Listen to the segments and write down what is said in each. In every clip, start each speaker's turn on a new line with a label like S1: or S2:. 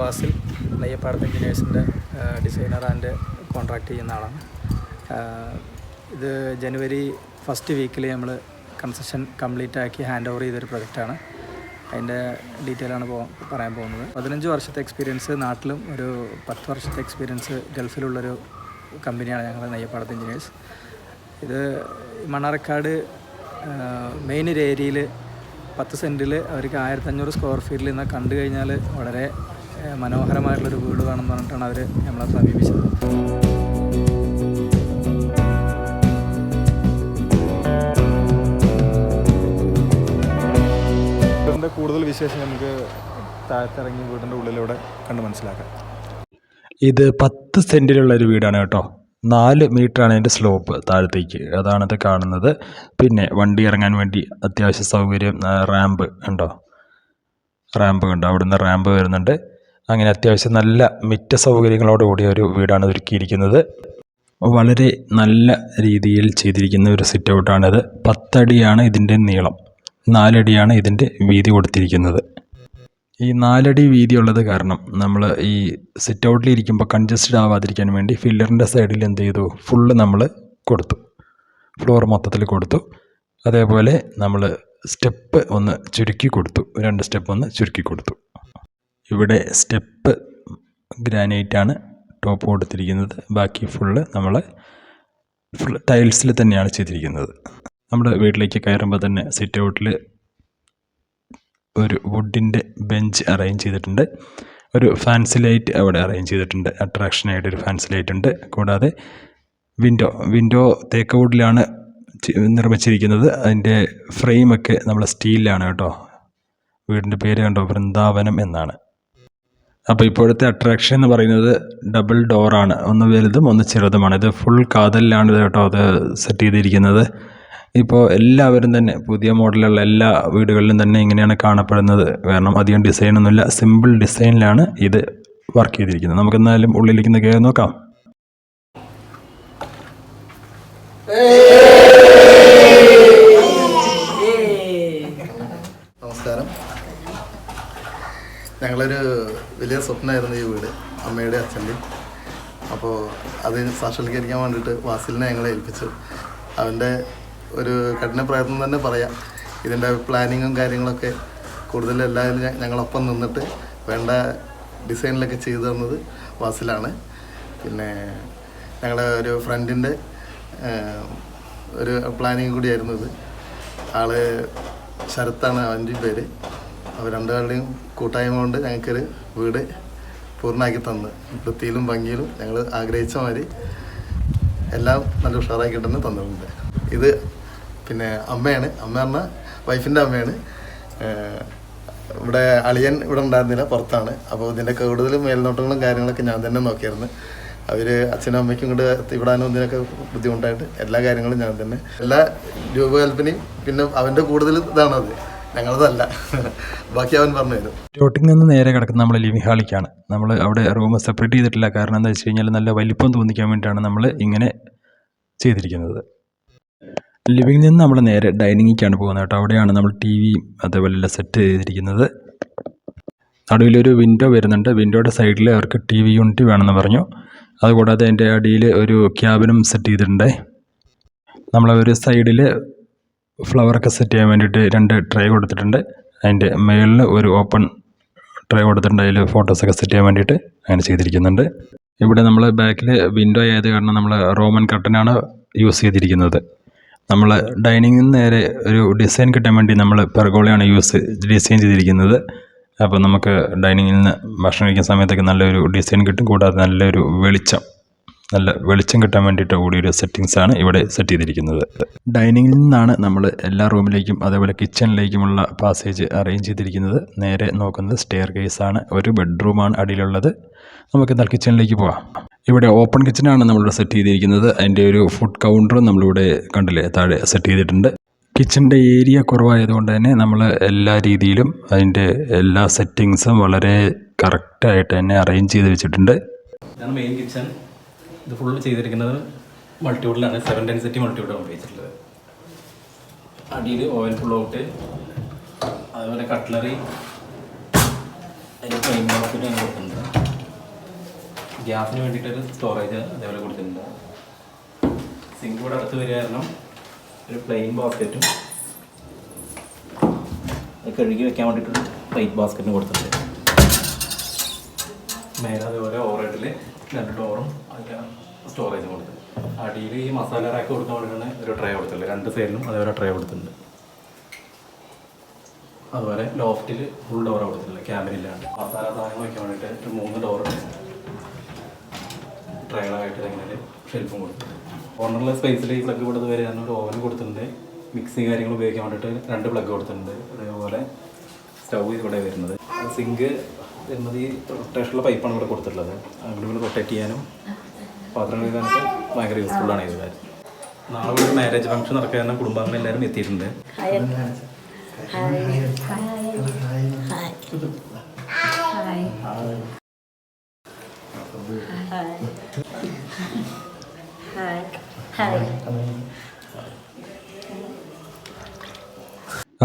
S1: വാസിൽ നെയ്യപ്പാടത്ത് എഞ്ചിനീയേഴ്സിന്റെ designer and contract ചെയ്യുന്ന ആളാണ്. ഇത് ജനുവരി ഫസ്റ്റ് വീക്കിൽ നമ്മൾ കൺസ്ട്രക്ഷൻ കംപ്ലീറ്റ് ആക്കി ഹാൻഡ് ഓവർ ചെയ്തൊരു പ്രൊജക്റ്റാണ്. അതിന്റെ ഡീറ്റെയിൽ ആണ് പറയാൻ പോകുന്നത്. പതിനഞ്ച് വർഷത്തെ എക്സ്പീരിയൻസ് നാട്ടിലും ഒരു പത്ത് വർഷത്തെ എക്സ്പീരിയൻസ് ഗൾഫിലുള്ളൊരു കമ്പനിയാണ് ഞങ്ങൾ നെയ്യപ്പാടത്ത് എഞ്ചിനീയേഴ്സ്. ഇത് മണ്ണാർക്കാട് മെയിൻ ഒരു ഏരിയയിൽ പത്ത് സെന്റിൽ അവർക്ക് ആയിരത്തഞ്ഞൂറ് സ്ക്വയർ ഫീറ്റിൽ നിന്ന് കണ്ടു കഴിഞ്ഞാൽ വളരെ മനോഹരമായിട്ടുള്ളൊരു വീട് വേണമെന്ന് പറഞ്ഞിട്ടാണ് അവർ നമ്മളെ സമീപിച്ചത്.
S2: വീടിന്റെ കൂടുതൽ വിശേഷം നമുക്ക് താഴത്തിറങ്ങി വീടിന്റെ ഉള്ളിലൂടെ കണ്ട് മനസ്സിലാക്കാം.
S3: ഇത് പത്ത് സെന്റിലുള്ള ഒരു വീടാണ് കേട്ടോ. നാല് ആണ് അതിന്റെ സ്ലോപ്പ് താഴത്തേക്ക്. അതാണ് ഇത് കാണുന്നത്. പിന്നെ വണ്ടി ഇറങ്ങാൻ വേണ്ടി അത്യാവശ്യ സൗകര്യം റാമ്പ് ഉണ്ടോ? റാമ്പ് കണ്ടോ? അവിടുന്ന് റാമ്പ് വരുന്നുണ്ട്. അങ്ങനെ അത്യാവശ്യം നല്ല മിറ്റ സൗകര്യങ്ങളോടുകൂടിയ ഒരു വീടാണ് ഒരുക്കിയിരിക്കുന്നത്. വളരെ നല്ല രീതിയിൽ ചെയ്തിരിക്കുന്ന ഒരു സിറ്റ് ഔട്ടാണിത് പത്തടിയാണ് ഇതിന്റെ നീളം. നാലടിയാണ് ഇതിന്റെ വീതി കൊടുത്തിരിക്കുന്നത്. ഈ നാലടി വീതിയുള്ളത് കാരണം നമ്മൾ ഈ സിറ്റ് ഔട്ടിൽ ഇരിക്കുമ്പോൾ കൺജസ്റ്റഡ് ആവാതിരിക്കാൻ വേണ്ടി ഫില്ലറിന്റെ സൈഡിൽ എന്ത് ചെയ്തു? ഫുള്ള് നമ്മൾ കൊടുത്തു. ഫ്ലോർ മൊത്തത്തിൽ കൊടുത്തു. അതേപോലെ നമ്മൾ സ്റ്റെപ്പ് ഒന്ന് ചുരുക്കി കൊടുത്തു. രണ്ട് സ്റ്റെപ്പ് ഒന്ന് ചുരുക്കി കൊടുത്തു. ഇവിടെ സ്റ്റെപ്പ് ഗ്രാനൈറ്റാണ് ടോപ്പ് കൊടുത്തിരിക്കുന്നത്. ബാക്കി ഫുള്ള് നമ്മൾ ഫുൾ ടൈൽസിൽ തന്നെയാണ് ചെയ്തിരിക്കുന്നത്. നമ്മുടെ വീട്ടിലേക്ക് കയറുമ്പോൾ തന്നെ സിറ്റ് ഔട്ടിൽ ഒരു വുഡിന്റെ ബെഞ്ച് അറേഞ്ച് ചെയ്തിട്ടുണ്ട്. ഒരു ഫാൻസി ലൈറ്റ് അവിടെ അറേഞ്ച് ചെയ്തിട്ടുണ്ട്. അട്രാക്ഷനായിട്ട് ഒരു ഫാൻസി ലൈറ്റ് ഉണ്ട്. കൂടാതെ വിൻഡോ വിൻഡോ തേക്ക വുഡിലാണ് നിർമ്മിച്ചിരിക്കുന്നത്. അതിന്റെ ഫ്രെയിമൊക്കെ നമ്മൾ സ്റ്റീലിലാണ് കേട്ടോ. വീടിന്റെ പേര് കണ്ടോ? വൃന്ദാവനം എന്നാണ്. അപ്പോൾ ഇപ്പോഴത്തെ അട്രാക്ഷൻ എന്ന് പറയുന്നത് ഡബിൾ ഡോറാണ് ഒന്ന് വലുതും ഒന്ന് ചെറുതുമാണ്. ഇത് ഫുൾ കാതലിലാണ് കേട്ടോ അത് സെറ്റ് ചെയ്തിരിക്കുന്നത്. ഇപ്പോൾ എല്ലാവരും തന്നെ പുതിയ മോഡലുള്ള എല്ലാ വീടുകളിലും തന്നെ ഇങ്ങനെയാണ് കാണപ്പെടുന്നത്. കാരണം അധികം ഡിസൈനൊന്നുമില്ല സിമ്പിൾ ഡിസൈനിലാണ് ഇത് വർക്ക് ചെയ്തിരിക്കുന്നത്. നമുക്ക് എന്നാലും ഉള്ളിലേക്ക് ഒന്ന് കയറി നോക്കാം.
S4: നമസ്കാരം. ഞങ്ങളൊരു വലിയ സ്വപ്നമായിരുന്നു ഈ വീട് അമ്മയുടെ അച്ഛന്റെയും. അപ്പോൾ അത് സാക്ഷാത്കരിക്കാൻ വേണ്ടിയിട്ട് വാസിലിനെ ഞങ്ങളെ ഏൽപ്പിച്ചു. അവന്റെ ഒരു കഠിന പ്രയത്നം തന്നെ പറയാം. ഇതിന്റെ പ്ലാനിങ്ങും കാര്യങ്ങളൊക്കെ കൂടുതൽ എല്ലാവരും ഞങ്ങളൊപ്പം നിന്നിട്ട് വേണ്ട ഡിസൈനിലൊക്കെ ചെയ്തു തന്നത് വാസിലാണ്. പിന്നെ ഞങ്ങളുടെ ഒരു ഫ്രണ്ടിന്റെ ഒരു പ്ലാനിങ് കൂടിയായിരുന്നു ഇത്. ആൾ ശരത്താണ് അവന്റെ പേര്. അവർ രണ്ടുപേരുടെയും കൂട്ടായ്മ കൊണ്ട് ഞങ്ങൾക്കൊരു വീട് പൂർണമാക്കി തന്ന്. വൃത്തിയിലും ഭംഗിയിലും ഞങ്ങൾ ആഗ്രഹിച്ച മാതിരി എല്ലാം നല്ല ഉഷാറാക്കി തന്നെ തന്നിട്ടുണ്ട്. ഇത് പിന്നെ അമ്മയാണ്. അമ്മ പറഞ്ഞാൽ വൈഫിന്റെ അമ്മയാണ്. ഇവിടെ അളിയൻ ഇവിടെ ഉണ്ടായിരുന്നില്ല പുറത്താണ്. അപ്പോൾ ഇതിന്റെ കൂടുതൽ മേൽനോട്ടങ്ങളും കാര്യങ്ങളൊക്കെ ഞാൻ തന്നെ നോക്കിയായിരുന്നു. അവർ അച്ഛനും അമ്മയ്ക്കും കൂടെ ഇവിടാനും ഇതിനൊക്കെ ബുദ്ധിമുട്ടായിട്ട് എല്ലാ കാര്യങ്ങളും ഞാൻ തന്നെ. എല്ലാ രൂപകൽപ്പനയും പിന്നെ അവന്റെ കൂടുതൽ ഇതാണത്. ഞങ്ങളതല്ല. ബാക്കി അവൻ പറഞ്ഞു തരും
S3: നിന്ന് നേരെ കിടക്കുന്ന നമ്മൾ ലിവിംഗ് ഹാളിലേക്കാണ് നമ്മൾ അവിടെ റൂം സെപ്പറേറ്റ് ചെയ്തിട്ടില്ല. കാരണം എന്താ വെച്ച് കഴിഞ്ഞാൽ നല്ല വലിപ്പം തോന്നിക്കാൻ വേണ്ടിയിട്ടാണ് നമ്മൾ ഇങ്ങനെ ചെയ്തിരിക്കുന്നത്. ലിവിങ്ങിൽ നിന്ന് നമ്മൾ നേരെ ഡൈനിങ്ങിലേക്കാണ് പോകുന്നത് കേട്ടോ. അവിടെയാണ് നമ്മൾ ടി വിയും അതേപോലെ സെറ്റ് ചെയ്തിരിക്കുന്നത്. നടുവിലൊരു വിൻഡോ വരുന്നുണ്ട്. വിൻഡോയുടെ സൈഡിൽ അവർക്ക് ടി വി യൂണിറ്റ് വേണമെന്ന് പറഞ്ഞു. അതുകൂടാതെ അതിന്റെ അടിയിൽ ഒരു ക്യാബിനും സെറ്റ് ചെയ്തിട്ടുണ്ട്. നമ്മളൊരു സൈഡിൽ ഫ്ലവറൊക്കെ സെറ്റ് ചെയ്യാൻ വേണ്ടിയിട്ട് രണ്ട് ട്രേ കൊടുത്തിട്ടുണ്ട്. അതിന്റെ മുകളിൽ ഒരു ഓപ്പൺ ട്രേ കൊടുത്തിട്ടുണ്ട്. അതിൽ ഫോട്ടോസൊക്കെ സെറ്റ് ചെയ്യാൻ വേണ്ടിയിട്ട് അങ്ങനെ ചെയ്തിരിക്കുന്നുണ്ട്. ഇവിടെ നമ്മൾ ബാക്കിൽ വിൻഡോ ആയത് കാരണം നമ്മൾ റോമൻ കട്ടനാണ് യൂസ് ചെയ്തിരിക്കുന്നത്. നമ്മൾ ഡൈനിങ്ങിൽ നിന്ന് നേരെ ഒരു ഡിസൈൻ കിട്ടാൻ വേണ്ടി നമ്മൾ പെർഗോളയാണ് യൂസ് ഡിസൈൻ ചെയ്തിരിക്കുന്നത്. അപ്പോൾ നമുക്ക് ഡൈനിങ്ങിൽ നിന്ന് ഭക്ഷണം കഴിക്കുന്ന സമയത്തൊക്കെ നല്ലൊരു ഡിസൈൻ കിട്ടും. കൂടാതെ നല്ലൊരു വെളിച്ചം. നല്ല വെളിച്ചം കിട്ടാൻ വേണ്ടിയിട്ട് കൂടിയൊരു സെറ്റിങ്സ് ആണ് ഇവിടെ സെറ്റ് ചെയ്തിരിക്കുന്നത്. ഡൈനിങ്ങിൽ നിന്നാണ് നമ്മൾ എല്ലാ റൂമിലേക്കും അതേപോലെ കിച്ചണിലേക്കുമുള്ള പാസേജ് അറേഞ്ച് ചെയ്തിരിക്കുന്നത്. നേരെ നോക്കുന്നത് സ്റ്റെയർ കേസ് ആണ് ഒരു ബെഡ്റൂമാണ് അടിയിലുള്ളത്. നമുക്ക് എന്നാൽ കിച്ചണിലേക്ക് പോകാം ഇവിടെ ഓപ്പൺ കിച്ചണാണ് നമ്മളിവിടെ സെറ്റ് ചെയ്തിരിക്കുന്നത്. അതിന്റെ ഒരു ഫുഡ് കൗണ്ടറും നമ്മളിവിടെ കണ്ടില്ലേ താഴെ സെറ്റ് ചെയ്തിട്ടുണ്ട്. കിച്ചണിന്റെ ഏരിയ കുറവായതുകൊണ്ട് തന്നെ നമ്മൾ എല്ലാ രീതിയിലും അതിന്റെ എല്ലാ സെറ്റിങ്സും വളരെ കറക്റ്റായിട്ട് തന്നെ അറേഞ്ച് ചെയ്ത് വെച്ചിട്ടുണ്ട്.
S1: മെയിൻ കിച്ചൺ ഇത് ഫുൾ ചെയ്തിരിക്കുന്നത് മൾട്ടിവുഡിലാണ് സെവൻ ഡെൻസിറ്റി മൾട്ടിവുഡാണ് ഉപയോഗിച്ചിട്ടുള്ളത്. അടിയിൽ ഓയിൽ ഫുൾ ഔട്ട് അതുപോലെ കട്ട്ലറി
S3: അതിന് ഫ്ലെയിം ബാസ്ക്കറ്റ് അങ്ങനെ കൊടുത്തിട്ടുണ്ട്. ഗ്യാസിന് വേണ്ടിയിട്ടൊരു സ്റ്റോറേജ് അതേപോലെ കൊടുത്തിട്ടുണ്ട്. സിങ്ക് ഇവിടെ അടുത്ത് വരിക കാരണം ഒരു പ്ലെയിൻ ബാസ്ക്കറ്റും കഴുകി വെക്കാൻ വേണ്ടിയിട്ടൊരു പ്ലേറ്റ് ബാസ്ക്കറ്റിന് കൊടുത്തിട്ടുണ്ട്. മേലെ അതുപോലെ ഓറേഡിൽ രണ്ട് ഡോറും അതിന്റെ സ്റ്റോറേജും കൊടുത്തു. അടിയിൽ ഈ മസാല റാക്ക് കൊടുക്കാൻ വേണ്ടിയിട്ടാണ് ഒരു ട്രേ കൊടുത്തിട്ടുണ്ട് രണ്ട് സൈഡിലും അതേപോലെ ട്രേ കൊടുത്തിട്ടുണ്ട്. അതുപോലെ ലോഫ്റ്റിൽ ഫുൾ ഡോർ കൊടുത്തിട്ടില്ല ക്യാബിനില്ലാണ്ട് മസാല സാധനങ്ങൾ വയ്ക്കാൻ വേണ്ടിയിട്ട് ഒരു മൂന്ന് ഡോർ ട്രേകളായിട്ട് ഇങ്ങനെ ഷെൽഫും കൊടുത്തിട്ടുണ്ട്. കോർണറിലെ സ്പേസിൽ ഈ പ്ലഗ് കൊടുത്ത് വരെ ഒരു ഓവൻ കൊടുത്തിട്ടുണ്ട്. മിക്സി കാര്യങ്ങൾ ഉപയോഗിക്കാൻ വേണ്ടിയിട്ട് രണ്ട് പ്ലഗ് കൊടുത്തിട്ടുണ്ട്. അതേപോലെ സ്റ്റൗ ഇവിടെ വരുന്നത്. സിങ്ക് വരുന്നത് ഈ റൊട്ടേഷനുള്ള പൈപ്പാണ് ഇവിടെ കൊടുത്തിട്ടുള്ളത്. അങ്ങോട്ട് ഇവിടെ റൊട്ടേറ്റ് ചെയ്യാനും പാത്രം കഴുകാനൊക്കെ ഭയങ്കര ആണ് ഇത് കാര്യം. നാളെ ഒരു മാരേജ് ഫംഗ്ഷൻ നടക്കാൻ കുടുംബാംഗങ്ങൾ എല്ലാവരും എത്തിയിട്ടുണ്ട്.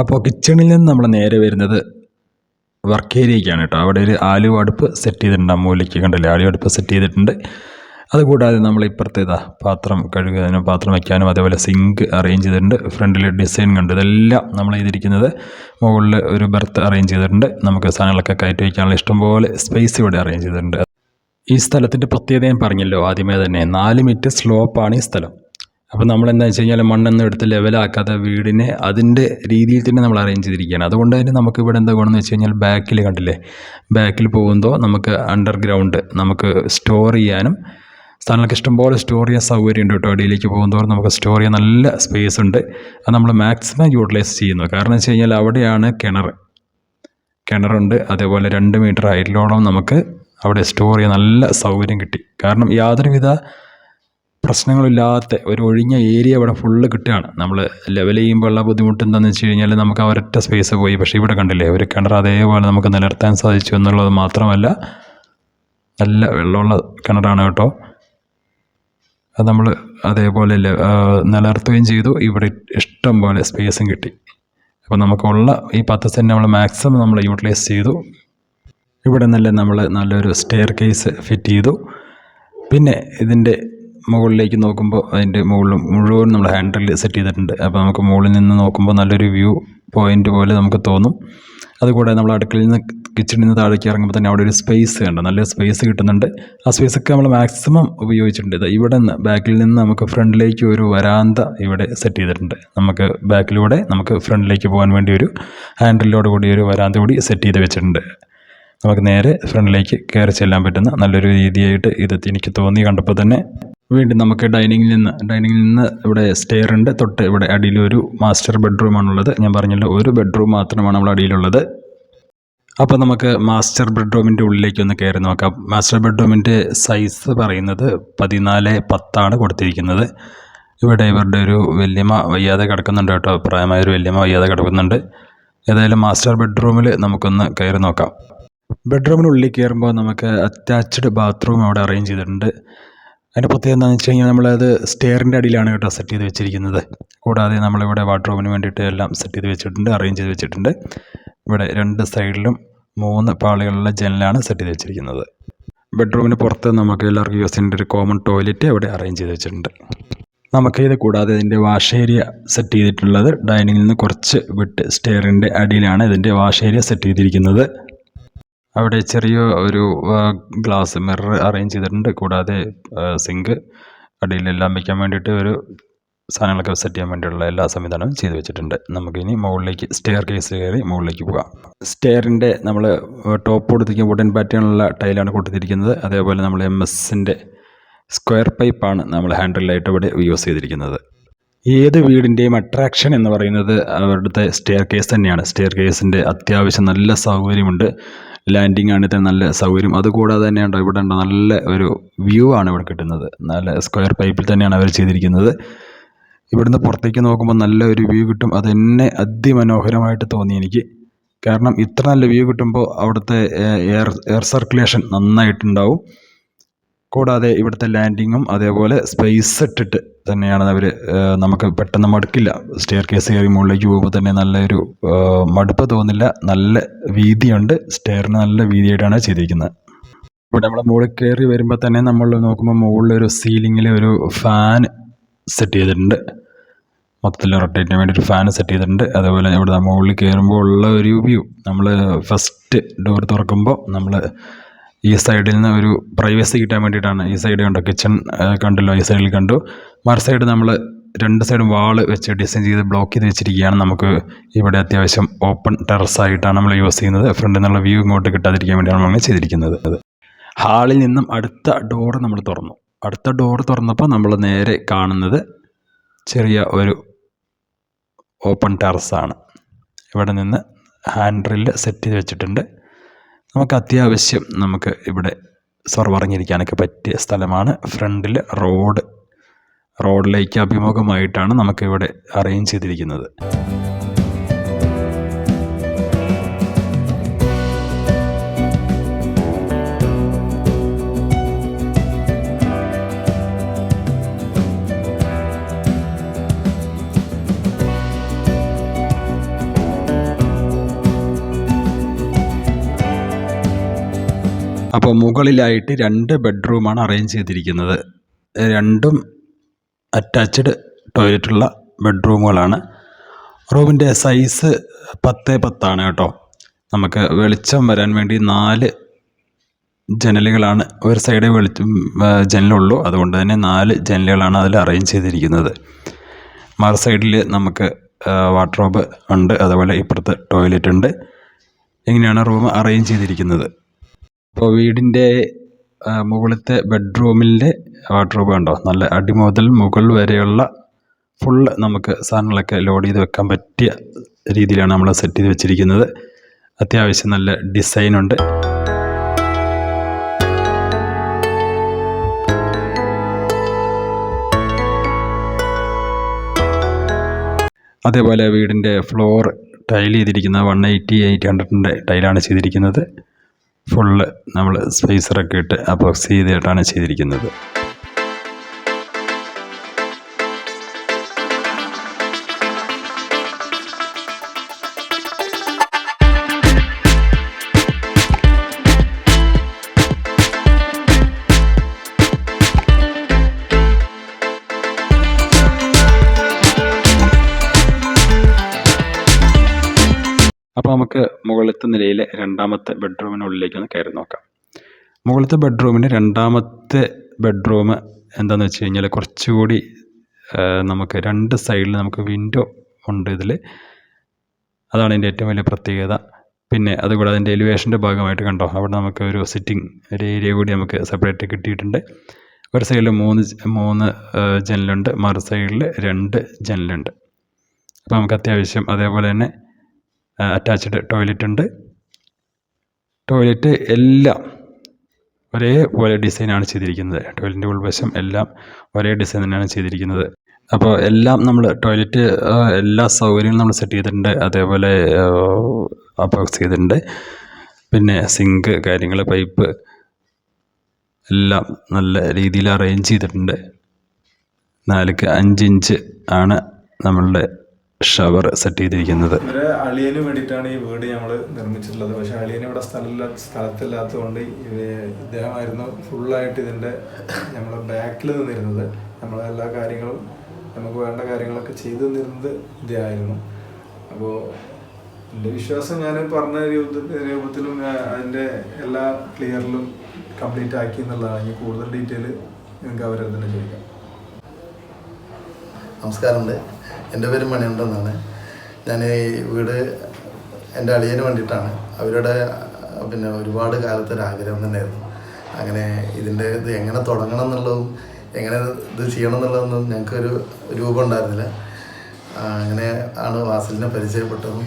S3: അപ്പോൾ കിച്ചണിൽ നിന്ന് നമ്മൾ നേരെ വരുന്നത് വർക്ക് ഏരിയയ്ക്കാണ് കേട്ടോ. അവിടെ ഒരു ആലു അടുപ്പ് സെറ്റ് ചെയ്തിട്ടുണ്ട്. അമ്മൂലിക്ക് കണ്ടല്ലേ? ആലു അടുപ്പ് സെറ്റ് ചെയ്തിട്ടുണ്ട്. അതുകൂടാതെ നമ്മൾ ഇപ്പുറത്തെ ഇതാ പാത്രം കഴുകാനും പാത്രം വയ്ക്കാനും അതേപോലെ സിങ്ക് അറേഞ്ച് ചെയ്തിട്ടുണ്ട്. ഫ്രണ്ടിൽ ഡിസൈൻ കണ്ട് ഇതെല്ലാം നമ്മൾ ചെയ്തിരിക്കുന്നത്. മുകളിൽ ഒരു ബെർത്ത് അറേഞ്ച് ചെയ്തിട്ടുണ്ട്. നമുക്ക് സാധനങ്ങളൊക്കെ കയറ്റി വയ്ക്കാനുള്ള ഇഷ്ടംപോലെ സ്പേസ് ഇവിടെ അറേഞ്ച് ചെയ്തിട്ടുണ്ട്. ഈ സ്ഥലത്തിന്റെ പ്രത്യേകത ഞാൻ പറഞ്ഞല്ലോ ആദ്യമേ തന്നെ. നാല് മീറ്റർ സ്ലോപ്പാണ് ഈ സ്ഥലം. അപ്പോൾ നമ്മൾ എന്താ വെച്ച് കഴിഞ്ഞാൽ മണ്ണൊന്നും എടുത്ത് ലെവലാക്കാതെ വീടിനെ അതിന്റെ രീതിയിൽ തന്നെ നമ്മൾ അറേഞ്ച് ചെയ്തിരിക്കുകയാണ്. അതുകൊണ്ട് തന്നെ നമുക്ക് ഇവിടെ എന്താ ഗുണമെന്ന് വെച്ച് കഴിഞ്ഞാൽ ബാക്കിൽ കണ്ടില്ലേ? ബാക്കിൽ പോകുമ്പോൾ നമുക്ക് അണ്ടർഗ്രൗണ്ട് നമുക്ക് സ്റ്റോർ ചെയ്യാനും സ്ഥലങ്ങൾക്ക് ഇഷ്ടംപോലെ സ്റ്റോർ ചെയ്യാൻ സൗകര്യമുണ്ട് കേട്ടോ. അടിയിലേക്ക് പോകുന്നതോറും നമുക്ക് സ്റ്റോർ ചെയ്യാൻ നല്ല സ്പേസ് ഉണ്ട്. അത് നമ്മൾ മാക്സിമം യൂട്ടിലൈസ് ചെയ്യുന്നു. കാരണം വെച്ച് കഴിഞ്ഞാൽ അവിടെയാണ് കിണർ കിണറുണ്ട്. അതേപോലെ രണ്ട് മീറ്റർ ഹൈറ്റിലോളം നമുക്ക് അവിടെ സ്റ്റോർ ചെയ്യാൻ നല്ല സൗകര്യം കിട്ടി. കാരണം യാതൊരുവിധ പ്രശ്നങ്ങളില്ലാത്ത ഒരു ഒഴിഞ്ഞ ഏരിയ ഇവിടെ ഫുള്ള് കിട്ടുകയാണ്. നമ്മൾ ലെവൽ ചെയ്യുമ്പോൾ ഉള്ള ബുദ്ധിമുട്ട് എന്താണെന്ന് വെച്ച് കഴിഞ്ഞാൽ നമുക്ക് ആ ഒരൊറ്റ സ്പേസ് പോയി. പക്ഷേ ഇവിടെ കണ്ടില്ലേ ഒരു കിണർ അതേപോലെ നമുക്ക് നിലനിർത്താൻ സാധിച്ചു എന്നുള്ളത് മാത്രമല്ല നല്ല വെള്ളമുള്ള കിണറാണ് കേട്ടോ. അത് നമ്മൾ അതേപോലെ നിലർത്തുകയും ചെയ്തു. ഇവിടെ ഇഷ്ടം പോലെ സ്പേസും കിട്ടി. അപ്പോൾ നമുക്കുള്ള ഈ പത്ത് സെന്റ് നമ്മൾ മാക്സിമം നമ്മൾ യൂട്ടിലൈസ് ചെയ്തു. ഇവിടെ നല്ല നമ്മൾ നല്ലൊരു സ്റ്റെയർ കേസ് ഫിറ്റ് ചെയ്തു. പിന്നെ ഇതിന്റെ മുകളിലേക്ക് നോക്കുമ്പോൾ അതിന്റെ മുകളിൽ മുഴുവൻ നമ്മൾ ഹാൻഡിൽ സെറ്റ് ചെയ്തിട്ടുണ്ട്. അപ്പോൾ നമുക്ക് മുകളിൽ നിന്ന് നോക്കുമ്പോൾ നല്ലൊരു വ്യൂ പോയിന്റ് പോലെ നമുക്ക് തോന്നും. അതുകൂടാതെ നമ്മൾ അടുക്കളയിൽ നിന്ന് കിച്ചണിൽ നിന്ന് താഴേക്ക് ഇറങ്ങുമ്പോൾ തന്നെ അവിടെ ഒരു സ്പേസ് കണ്ടോ? നല്ല സ്പേസ് കിട്ടുന്നുണ്ട്. ആ സ്പേസൊക്കെ നമ്മൾ മാക്സിമം ഉപയോഗിച്ചിട്ടുണ്ട്. ഇവിടെ നിന്ന് ബാക്കിൽ നിന്ന് നമുക്ക് ഫ്രണ്ടിലേക്ക് ഒരു വരാന്ത ഇവിടെ സെറ്റ് ചെയ്തിട്ടുണ്ട്. നമുക്ക് ബാക്കിലൂടെ നമുക്ക് ഫ്രണ്ടിലേക്ക് പോകാൻ വേണ്ടി ഒരു ഹാൻഡിലോട് കൂടി ഒരു വരാന്ത കൂടി സെറ്റ് ചെയ്ത് വെച്ചിട്ടുണ്ട്. നമുക്ക് നേരെ ഫ്രണ്ടിലേക്ക് കയറി ചെല്ലാൻ പറ്റുന്ന നല്ലൊരു രീതിയായിട്ട് ഇത് എനിക്ക് തോന്നി കണ്ടപ്പോൾ തന്നെ. വീണ്ടും നമുക്ക് ഡൈനിങ്ങിൽ നിന്ന് ഡൈനിങ്ങിൽ നിന്ന് ഇവിടെ സ്റ്റെയർ ഉണ്ട്. തൊട്ട് ഇവിടെ അടിയിലൊരു മാസ്റ്റർ ബെഡ്റൂമാണുള്ളത് ഞാൻ പറഞ്ഞല്ലോ ഒരു ബെഡ്റൂം മാത്രമാണ് നമ്മൾ അടിയിലുള്ളത്. അപ്പോൾ നമുക്ക് മാസ്റ്റർ ബെഡ്റൂമിന്റെ ഉള്ളിലേക്ക് ഒന്ന് കയറി നോക്കാം. മാസ്റ്റർ ബെഡ്റൂമിന്റെ സൈസ് പറയുന്നത് പതിനാല് പത്താണ് കൊടുത്തിരിക്കുന്നത്. ഇവിടെ ഇവരുടെ ഒരു വല്യമ്മ വയ്യാതെ കിടക്കുന്നുണ്ട് കേട്ടോ. പ്രായമായ ഒരു വല്യമ്മ വയ്യാതെ കിടക്കുന്നുണ്ട്. ഏതായാലും മാസ്റ്റർ ബെഡ്റൂമിൽ നമുക്കൊന്ന് കയറി നോക്കാം. ബെഡ്റൂമിനുള്ളിൽ കയറുമ്പോൾ നമുക്ക് അറ്റാച്ച്ഡ് ബാത്റൂം അവിടെ അറേഞ്ച് ചെയ്തിട്ടുണ്ട്. അതിന്റെ പ്രത്യേകത എന്താണെന്ന് വെച്ച് കഴിഞ്ഞാൽ നമ്മളത് സ്റ്റെയറിന്റെ അടിയിലാണ് കേട്ടോ സെറ്റ് ചെയ്ത് വെച്ചിരിക്കുന്നത്. കൂടാതെ നമ്മളിവിടെ വാർഡ്രോബിന് വേണ്ടിയിട്ട് എല്ലാം സെറ്റ് ചെയ്ത് വെച്ചിട്ടുണ്ട് അറേഞ്ച് ചെയ്ത് വെച്ചിട്ടുണ്ട്. ഇവിടെ രണ്ട് സൈഡിലും മൂന്ന് പാളികളുള്ള ജനലാണ് സെറ്റ് ചെയ്ത് വെച്ചിരിക്കുന്നത്. ബെഡ്റൂമിന് പുറത്ത് നമുക്ക് എല്ലാവർക്കും യൂസ് ചെയ്യേണ്ട ഒരു കോമൺ ടോയ്ലറ്റ് അവിടെ അറേഞ്ച് ചെയ്ത് വെച്ചിട്ടുണ്ട്. നമുക്ക് ഇത് കൂടാതെ ഇതിന്റെ വാഷ് ഏരിയ സെറ്റ് ചെയ്തിട്ടുള്ളത് ഡൈനിങ്ങിൽ നിന്ന് കുറച്ച് വിട്ട് സ്റ്റെയറിന്റെ അടിയിലാണ് ഇതിന്റെ വാഷ് ഏരിയ സെറ്റ് ചെയ്തിരിക്കുന്നത്. അവിടെ ചെറിയ ഒരു ഗ്ലാസ് മിറർ അറേഞ്ച് ചെയ്തിട്ടുണ്ട്. കൂടാതെ സിങ്ക് അടിയിലെല്ലാം വയ്ക്കാൻ വേണ്ടിയിട്ട് ഒരു സാധനങ്ങളൊക്കെ സെറ്റ് ചെയ്യാൻ വേണ്ടിയുള്ള എല്ലാ സംവിധാനവും ചെയ്തു വെച്ചിട്ടുണ്ട്. നമുക്കിനി മുകളിലേക്ക് സ്റ്റെയർ കേസ് കയറി മുകളിലേക്ക് പോകാം. സ്റ്റെയറിന്റെ നമ്മൾ ടോപ്പ് കൊടുത്തിരിക്കുന്ന വുഡൻ പാറ്റേണുള്ള ടൈലാണ് കൊടുത്തിരിക്കുന്നത്. അതേപോലെ നമ്മൾ എം എസിന്റെ സ്ക്വയർ പൈപ്പാണ് നമ്മൾ ഹാൻഡിലായിട്ട് ഇവിടെ യൂസ് ചെയ്തിരിക്കുന്നത്. ഏത് വീടിന്റെയും അട്രാക്ഷൻ എന്ന് പറയുന്നത് അവരുടെ സ്റ്റെയർ കേസ് തന്നെയാണ്. സ്റ്റെയർ കേസിന്റെ അത്യാവശ്യം നല്ല സൗകര്യമുണ്ട്. ലാൻഡിങ് ആണെങ്കിൽ നല്ല സൗകര്യം. അതുകൂടാതെ ഇവിടെ ഉണ്ട് നല്ല ഒരു വ്യൂ ആണ് ഇവിടെ കിട്ടുന്നത്. നല്ല സ്ക്വയർ പൈപ്പിൽ തന്നെയാണ് അവർ ചെയ്തിരിക്കുന്നത്. ഇവിടുന്ന് പുറത്തേക്ക് നോക്കുമ്പോൾ നല്ല ഒരു വ്യൂ കിട്ടും. അത് തന്നെ അതിമനോഹരമായിട്ട് തോന്നി എനിക്ക്. കാരണം ഇത്ര നല്ല വ്യൂ കിട്ടുമ്പോൾ അവിടുത്തെ എയർ എയർ സർക്കുലേഷൻ നന്നായിട്ടുണ്ടാവും. കൂടാതെ ഇവിടുത്തെ ലാൻഡിങ്ങും അതേപോലെ സ്പേസ് ഇട്ടിട്ട് തന്നെയാണ് അവർ നമുക്ക് പെട്ടെന്ന് മടുക്കില്ല. സ്റ്റെയർ കേസ് കയറി മുകളിലേക്ക് പോകുമ്പോൾ തന്നെ നല്ലൊരു മടുപ്പ് തോന്നില്ല. നല്ല വീതിയുണ്ട്. സ്റ്റെയറിന് നല്ല വീതിയായിട്ടാണ് ചെയ്തിരിക്കുന്നത്. ഇപ്പോൾ നമ്മൾ മുകളിൽ കയറി വരുമ്പോൾ തന്നെ നമ്മൾ നോക്കുമ്പോൾ മുകളിലൊരു സീലിങ്ങിൽ ഒരു ഫാൻ സെറ്റ് ചെയ്തിട്ടുണ്ട്. മൊത്തത്തിൽ റൊട്ടേറ്റിന് വേണ്ടി ഒരു ഫാൻ സെറ്റ് ചെയ്തിട്ടുണ്ട്. അതേപോലെ ഇവിടെ മുകളിൽ കയറുമ്പോൾ ഉള്ള ഒരു വ്യൂ നമ്മൾ ഫസ്റ്റ് ഡോർ തുറക്കുമ്പോൾ നമ്മൾ ഈ സൈഡിൽ നിന്ന് ഒരു പ്രൈവസി കിട്ടാൻ വേണ്ടിയിട്ടാണ്. ഈ സൈഡ് കണ്ടോ? കിച്ചൺ കണ്ടല്ലോ? ഈ സൈഡിൽ കണ്ടു. മറു സൈഡ് നമ്മൾ രണ്ട് സൈഡും വാൾ വെച്ച് ഡിസൈൻ ചെയ്ത് ബ്ലോക്ക് ചെയ്ത് വെച്ചിരിക്കുകയാണ്. നമുക്ക് ഇവിടെ അത്യാവശ്യം ഓപ്പൺ ടെറസ് ആയിട്ടാണ് നമ്മൾ യൂസ് ചെയ്യുന്നത്. ഫ്രണ്ടിൽ നിന്നുള്ള വ്യൂ ഇങ്ങോട്ട് കിട്ടാതിരിക്കാൻ വേണ്ടിയാണ് നമ്മൾ ചെയ്തിരിക്കുന്നത്. ഹാളിൽ നിന്നും അടുത്ത ഡോർ നമ്മൾ തുറന്നു. അടുത്ത ഡോർ തുറന്നപ്പോൾ നമ്മൾ നേരെ കാണുന്നത് ചെറിയ ഒരു ഓപ്പൺ ടെറസാണ് ഇവിടെ നിന്ന് ഹാൻഡ് ഡ്രില്ല് സെറ്റ് ചെയ്ത് വെച്ചിട്ടുണ്ട്. നമുക്ക് അത്യാവശ്യം നമുക്ക് ഇവിടെ സർവറിങ്ങിരിക്കാനൊക്കെ പറ്റിയ സ്ഥലമാണ്. ഫ്രണ്ടിൽ റോഡ് റോഡിലേക്ക് അഭിമുഖമായിട്ടാണ് നമുക്കിവിടെ അറേഞ്ച് ചെയ്തിരിക്കുന്നത്. അപ്പോൾ മുകളിലായിട്ട് രണ്ട് ബെഡ്റൂമാണ് അറേഞ്ച് ചെയ്തിരിക്കുന്നത്. രണ്ടും അറ്റാച്ച്ഡ് ടോയ്ലറ്റുള്ള ബെഡ്റൂമുകളാണ് റൂമിന്റെ സൈസ് പത്ത് പത്താണ് കേട്ടോ. നമുക്ക് വെളിച്ചം വരാൻ വേണ്ടി നാല് ജനലുകളാണ്. ഒരു സൈഡേ വെളിച്ചം ജനലുള്ളൂ. അതുകൊണ്ട് തന്നെ നാല് ജനലുകളാണ് അതിൽ അറേഞ്ച് ചെയ്തിരിക്കുന്നത്. മറു സൈഡിൽ നമുക്ക് വാർഡ്രോബ് ഉണ്ട്. അതുപോലെ ഇപ്പുറത്ത് ടോയ്ലറ്റ് ഉണ്ട്. ഇങ്ങനെയാണ് റൂം അറേഞ്ച് ചെയ്തിരിക്കുന്നത്. അപ്പോൾ വീടിന്റെ മുകളിലത്തെ ബെഡ്റൂമിന്റെ വാർഡ്രോബ് കണ്ടോ നല്ല അടി മുതൽ മുകൾ വരെയുള്ള ഫുള്ള് നമുക്ക് സാധനങ്ങളൊക്കെ ലോഡ് ചെയ്ത് വെക്കാൻ പറ്റിയ രീതിയിലാണ് നമ്മൾ സെറ്റ് ചെയ്ത് വെച്ചിരിക്കുന്നത്. അത്യാവശ്യം നല്ല ഡിസൈനുണ്ട് അതേപോലെ വീടിന്റെ ഫ്ലോർ ടൈൽ ചെയ്തിരിക്കുന്നത് വൺ എയ്റ്റി എയ്റ്റ് ഹൺഡ്രഡിന്റെ ടൈലാണ് ചെയ്തിരിക്കുന്നത്. ഫുള്ള് നമ്മൾ സ്പേസറൊക്കെ ഇട്ട് അപ്രോക്സ് ചെയ്തിട്ടാണ് ചെയ്തിരിക്കുന്നത്. നമുക്ക് മുകളിലത്തെ നിലയിലെ രണ്ടാമത്തെ ബെഡ്റൂമിനുള്ളിലേക്ക് ഒന്ന് കയറി നോക്കാം. മുകളിലത്തെ ബെഡ്റൂമിന്റെ രണ്ടാമത്തെ ബെഡ്റൂം എന്താണെന്ന് വെച്ച് കഴിഞ്ഞാൽ കുറച്ചുകൂടി നമുക്ക് രണ്ട് സൈഡിൽ നമുക്ക് വിൻഡോ ഉണ്ട് ഇതിൽ അതാണ് ഇതിന്റെ ഏറ്റവും വലിയ പ്രത്യേകത. പിന്നെ അതുകൂടാതെ അതിന്റെ എലിവേഷന്റെ ഭാഗമായിട്ട് കണ്ടോ അവിടെ നമുക്ക് ഒരു സിറ്റിംഗ് ഒരു ഏരിയ കൂടി നമുക്ക് സെപ്പറേറ്റ് കിട്ടിയിട്ടുണ്ട്. ഒരു സൈഡിൽ മൂന്ന് മൂന്ന് ജനലുണ്ട് മറു സൈഡിൽ രണ്ട് ജനലുണ്ട്. അപ്പോൾ നമുക്ക് അത്യാവശ്യം അതേപോലെ തന്നെ അറ്റാച്ച്ഡ് ടോയ്ലറ്റ് ഉണ്ട്. ടോയ്ലറ്റ് എല്ലാം ഒരേ പോലെ ഡിസൈനാണ് ചെയ്തിരിക്കുന്നത്. ടോയ്ലറ്റിന്റെ ഉൾവശം എല്ലാം ഒരേ ഡിസൈൻ തന്നെയാണ് ചെയ്തിരിക്കുന്നത്. അപ്പോൾ എല്ലാം നമ്മൾ ടോയ്ലറ്റ് എല്ലാ സൗകര്യങ്ങളും നമ്മൾ സെറ്റ് ചെയ്തിട്ടുണ്ട്. അതേപോലെ അപ്പോക്സ് ചെയ്തിട്ടുണ്ട്. പിന്നെ സിങ്ക് കാര്യങ്ങൾ പൈപ്പ് എല്ലാം നല്ല രീതിയിൽ അറേഞ്ച് ചെയ്തിട്ടുണ്ട്. നാലുക്ക് അഞ്ച് ഇഞ്ച് ആണ് നമ്മളുടെ ഷവർ സെറ്റ് ചെയ്തിരിക്കുന്നത്.
S2: ഇവരെ അളിയന് വേണ്ടിയിട്ടാണ് ഈ വീട് നമ്മൾ നിർമ്മിച്ചിട്ടുള്ളത്. പക്ഷെ അളിയന് ഇവിടെ സ്ഥലമില്ല സ്ഥലത്തില്ലാത്തതുകൊണ്ട് ഇദ്ദേഹമായിരുന്നു ഫുള്ളായിട്ട് ഇതിന്റെ നമ്മളെ ബാക്കിൽ നിന്നിരുന്നത്. നമ്മളെ എല്ലാ കാര്യങ്ങളും നമുക്ക് വേണ്ട കാര്യങ്ങളൊക്കെ ചെയ്തു തന്നിരുന്നത് ഇദ്ദേഹമായിരുന്നു. അപ്പോൾ എന്റെ വിശ്വാസം ഞാൻ പറഞ്ഞ രൂപ- രൂപത്തിലും ഞാൻ അതിന്റെ എല്ലാ ക്ലിയറിലും കംപ്ലീറ്റ് ആക്കി എന്നുള്ളതാണ്. ഇനി കൂടുതൽ ഡീറ്റെയിൽ നിങ്ങൾക്ക് അവരെ തന്നെ ചോദിക്കാം.
S4: നമസ്കാരമുണ്ട്. എന്റെ പേര് മണിയുണ്ടെന്നാണ് ഞാൻ ഈ വീട് എന്റെ അളിയന് വേണ്ടിയിട്ടാണ്. അവരുടെ പിന്നെ ഒരുപാട് കാലത്തെ ഒരു ആഗ്രഹം തന്നെയായിരുന്നു. അങ്ങനെ ഇതിന്റെ ഇത് എങ്ങനെ തുടങ്ങണം എന്നുള്ളതും എങ്ങനെ ഇത് ചെയ്യണം എന്നുള്ളതൊന്നും ഞങ്ങൾക്കൊരു രൂപം ഉണ്ടായിരുന്നില്ല. അങ്ങനെ ആണ് വാസലിനെ പരിചയപ്പെട്ടതും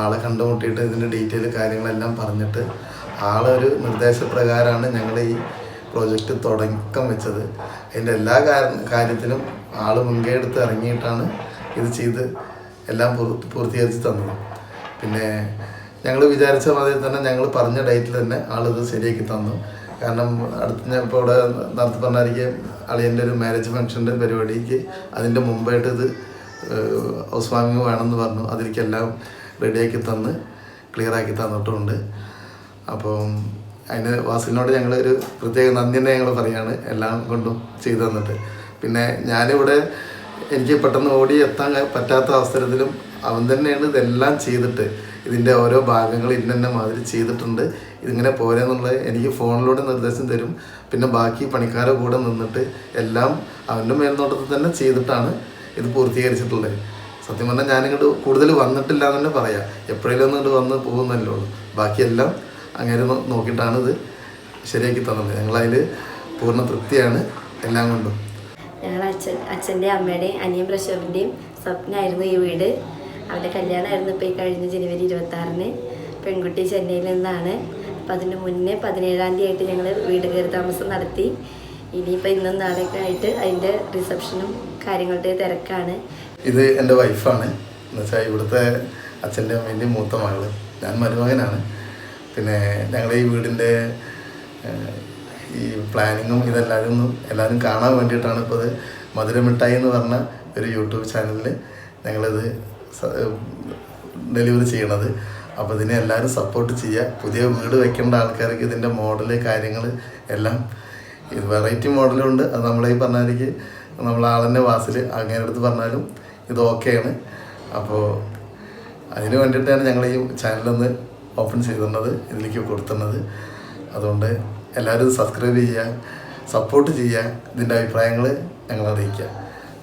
S4: ആളെ കണ്ടുമുട്ടിയിട്ട് ഇതിന്റെ ഡീറ്റെയിൽ കാര്യങ്ങളെല്ലാം പറഞ്ഞിട്ട് ആളൊരു നിർദ്ദേശപ്രകാരമാണ് ഞങ്ങൾ ഈ പ്രോജക്റ്റ് തുടക്കം വെച്ചത്. അതിന്റെ എല്ലാ കാര്യത്തിനും ആൾ മുൻകൈ എടുത്ത് ഇറങ്ങിയിട്ടാണ് ഇത് ചെയ്ത് എല്ലാം പൂർത്തി പൂർത്തീകരിച്ച് തന്നത് പിന്നെ ഞങ്ങൾ വിചാരിച്ച മാതിരി തന്നെ ഞങ്ങൾ പറഞ്ഞ ഡേറ്റിൽ തന്നെ ആളിത് ശരിയാക്കി തന്നു. കാരണം അടുത്ത് ഞാൻ ഇപ്പോൾ ഇവിടെ നടത്തി പറഞ്ഞായിരിക്കും അളിയന്റെ ഒരു മാരേജ് ഫംഗ്ഷന്റെ പരിപാടിക്ക് അതിന്റെ മുമ്പായിട്ട് ഇത് ഹൗസ് വാമിങ് വേണമെന്ന് പറഞ്ഞു. അതിലേക്കെല്ലാം റെഡിയാക്കി തന്ന് ക്ലിയറാക്കി തന്നിട്ടുമുണ്ട് അപ്പം അതിന് വാസുവിനോട് ഞങ്ങൾ ഒരു പ്രത്യേക നന്ദി തന്നെ ഞങ്ങൾ പറയാണ് എല്ലാം കൊണ്ടും ചെയ്തു തന്നിട്ട്. പിന്നെ ഞാനിവിടെ എനിക്ക് പെട്ടെന്ന് ഓടി എത്താൻ പറ്റാത്ത അവസരത്തിലും അവൻ തന്നെയാണ് ഇതെല്ലാം ചെയ്തിട്ട് ഇതിന്റെ ഓരോ ഭാഗങ്ങൾ ഇന്നെ മാതിരി ചെയ്തിട്ടുണ്ട്. ഇതിങ്ങനെ പോരെന്നുള്ളത് എനിക്ക് ഫോണിലൂടെ നിർദ്ദേശം തരും. പിന്നെ ബാക്കി പണിക്കാരെ കൂടെ നിന്നിട്ട് എല്ലാം അവന്റെ മേൽനോട്ടത്തിൽ തന്നെ ചെയ്തിട്ടാണ് ഇത് പൂർത്തീകരിച്ചിട്ടുള്ളത്. സത്യം പറഞ്ഞാൽ ഞാനിങ്ങോട്ട് കൂടുതൽ വന്നിട്ടില്ല എന്ന് തന്നെ പറയാം. എപ്പോഴെങ്കിലും ഒന്ന് ഇങ്ങോട്ട് വന്ന് പോകുന്നല്ലേ ഉള്ളൂ. ബാക്കിയെല്ലാം അങ്ങനെ നോക്കിയിട്ടാണ് ഇത് ശരിയാക്കി തന്നത്. ഞങ്ങളതിൽ പൂർണ തൃപ്തിയാണ് എല്ലാം കൊണ്ടും.
S5: ഞങ്ങൾ അച്ഛൻ അച്ഛന്റെയും അമ്മയുടെയും അനിയൻ പ്രശോഭിന്റെയും സ്വപ്നമായിരുന്നു ഈ വീട്. അവരുടെ കല്യാണമായിരുന്നു ഇപ്പോൾ ഈ കഴിഞ്ഞ ജനുവരി ഇരുപത്താറിന്. പെൺകുട്ടി ചെന്നൈയിൽ നിന്നാണ്. അപ്പം അതിന് മുന്നേ പതിനേഴാം തീയതി ആയിട്ട് ഞങ്ങൾ വീട് കയറി താമസം നടത്തി. ഇനിയിപ്പോൾ ഇന്നും നാളെയൊക്കെ ആയിട്ട് അതിന്റെ റിസപ്ഷനും കാര്യങ്ങളുടെ തിരക്കാണ്.
S4: ഇത് എന്റെ വൈഫാണ് എന്നുവെച്ചാൽ ഇവിടുത്തെ അച്ഛന്റെ അമ്മേന്റെ മൂത്ത മകൾ. ഞാൻ മരുമകനാണ്. പിന്നെ ഞങ്ങളുടെ ഈ വീടിന്റെ ഈ പ്ലാനിങ്ങും ഇതെല്ലാവരും എല്ലാവരും കാണാൻ വേണ്ടിയിട്ടാണ് ഇപ്പോൾ ഇത് മധുരമിഠായി എന്ന് പറഞ്ഞ ഒരു യൂട്യൂബ് ചാനലിൽ ഞങ്ങളിത് ഡെലിവറി ചെയ്യണത്. അപ്പോൾ ഇതിനെ എല്ലാവരും സപ്പോർട്ട് ചെയ്യുക പുതിയ വീട് വെക്കേണ്ട ആൾക്കാർക്ക് ഇതിന്റെ മോഡൽ കാര്യങ്ങൾ എല്ലാം ഇത് വെറൈറ്റി മോഡലുണ്ട് അത് നമ്മളെ ഈ പറഞ്ഞാലേക്ക് നമ്മൾ ആളെന്നെ വാസിൽ അങ്ങനെ അടുത്ത് പറഞ്ഞാലും ഇത് ഓക്കെയാണ് അപ്പോൾ അതിന് വേണ്ടിയിട്ടാണ് ഞങ്ങൾ ഈ ചാനലൊന്ന് ഓപ്പൺ ചെയ്തിരുന്നത് ഇതിലേക്ക് കൊടുത്തുന്നത് അതുകൊണ്ട് എല്ലാവരും സബ്സ്ക്രൈബ് ചെയ്യുക സപ്പോർട്ട് ചെയ്യുക ഇതിന്റെ അഭിപ്രായങ്ങൾ ഞങ്ങൾ അറിയിക്കുക.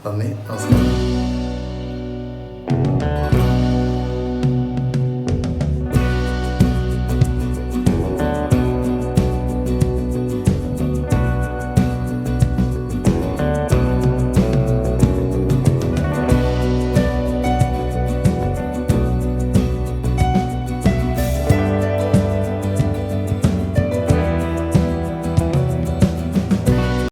S4: നന്ദി നമസ്കാരം.